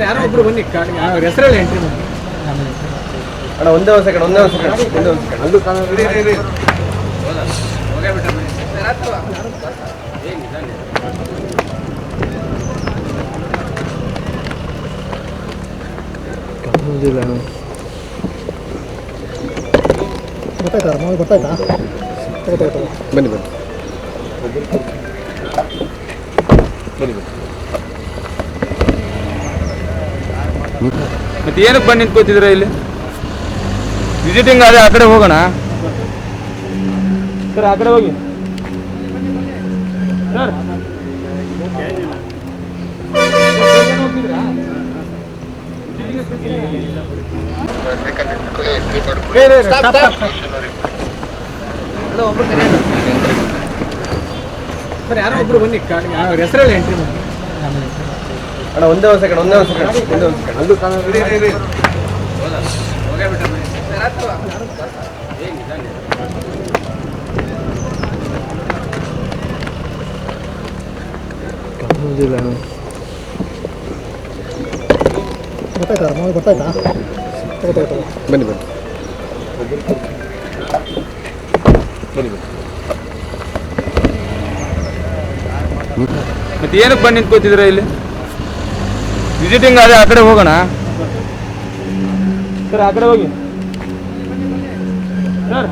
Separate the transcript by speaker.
Speaker 1: ಯಾರೋ ಒಬ್ರು ಬನ್ನಿ ಹೆಸರಲ್ಲಿ ಎಂಟ್ರಿ
Speaker 2: ಅಣ್ಣ ಒಂದೇ ಒಂದು ಸೆಕೆಂಡ್ ಒಂದೇ ಒಂದು ಸೆಕೆಂಡ್
Speaker 1: ಗೊತ್ತಾಯ್ತಾ ಗೊತ್ತಾಯ್ತು
Speaker 2: ಬನ್ನಿ ಬನ್ನಿ. ಬನ್ನಿ
Speaker 3: ಮತ್ತೆ ಏನಕ್ಕೆ ಬಂದು ನಿಂತ್ಕೋತಿದ್ರ ಇಲ್ಲಿ? ವಿಸಿಟಿಂಗ್ ಆದ್ರೆ ಆ ಕಡೆ ಹೋಗೋಣ. ಸರ್ ಆ ಕಡೆ ಹೋಗಿ. ಸರ್
Speaker 1: ಸರ್ ಯಾರೋ ಒಬ್ರು ಬನ್ನಿ ಅವ್ರ ಹೆಸರಲ್ಲಿ ಎಂಟ್ರಿ ಮಾಡಿ.
Speaker 2: ಅಣ್ಣ ಒಂದೇ ಒಂದು ಸೆಕೆಂಡ್ ಒಂದೇ ಒಂದು ಸೆಕೆಂಡ್ ಒಂದೇ ಒಂದು ಸೆಕೆಂಡ್
Speaker 1: ಮಾವು ಗೊತ್ತಾಯ್ತಾ ಗೊತ್ತಾಯ್ತು?
Speaker 2: ಬನ್ನಿ ಬನ್ನಿ.
Speaker 3: ಮತ್ತೆ ಏನಕ್ಕೆ ಬಂದು ನಿಂತ್ಕೋತಿದ್ರ ಇಲ್ಲಿ? ವಿಸಿಟಿಂಗ್ ಆದರೆ ಆ ಕಡೆ ಹೋಗೋಣ. ಸರ್, ಆ ಕಡೆ ಹೋಗಿ. ಸರ್.